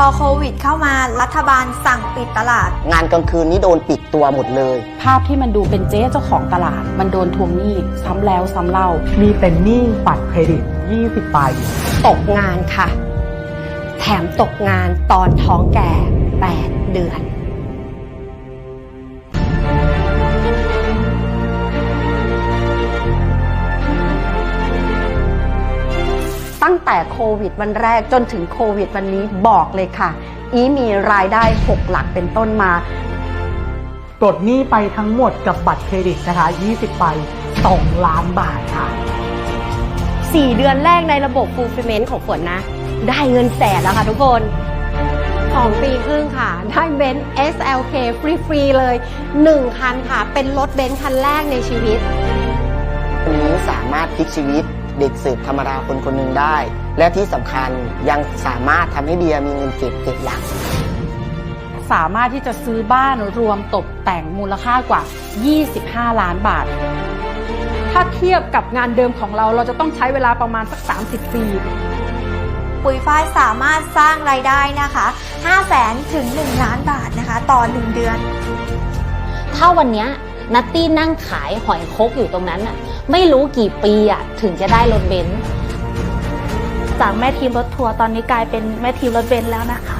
พอโควิดเข้ามารัฐบาลสั่งปิดตลาด งานกลางคืนนี้โดนปิดตัวหมดเลย ภาพที่มันดูเป็นเจ๊เจ้าของตลาด มันโดนทวงหนี้ซ้ำแล้วซ้ำเล่า มีเป็นหนี้บัตรเครดิต 20ใบตกงานค่ะ แถมตกงานตอนท้องแก่ 8 เดือน ตั้งแต่โควิดวันแรกจนถึงโควิดวันนี้บอกเลยค่ะ อีมีรายได้ 6 หลักเป็นต้นมาปลดหนี้ไปทั้งหมดกับบัตรเครดิตนะคะ 20ใบ2ล้านบาทค่ะ 4 เดือนแรกในระบบ fulfillment ของฝนนะ ได้เงินแสนแล้วค่ะทุกคนของปีครึ่งค่ะ ได้เบนซ์ SLK ฟรี ๆ เลย 1 คันค่ะ เป็นรถเบนซ์คันแรกในชีวิต วันนี้สามารถพลิกชีวิต เด็กสืบธรรมดาคนคนหนึ่งได้ และที่สำคัญยังสามารถทำให้เบียร์มีเงินเก็บเจ็ดหลักสามารถที่จะซื้อบ้านรวมตกแต่งมูลค่ากว่า 25 ล้านบาท ถ้าเทียบกับงานเดิมของเราเราจะต้องใช้เวลาประมาณสัก 30 ปี ปุ๋ยฝ้ายสามารถสร้างรายได้นะคะ5 0 0แสนถึง 1 ล้านบาทนะคะ ต่อ 1 เดือน ถ้าวันเนี้ยนัตตี้นั่งขายหอยคกอยู่ตรงนั้นน่ะ ไม่รู้กี่ปีอะถึงจะได้รถเบนซ์จากแม่ทีมรถทัวร์ตอนนี้กลายเป็นแม่ทีมรถเบนซ์แล้วนะคะ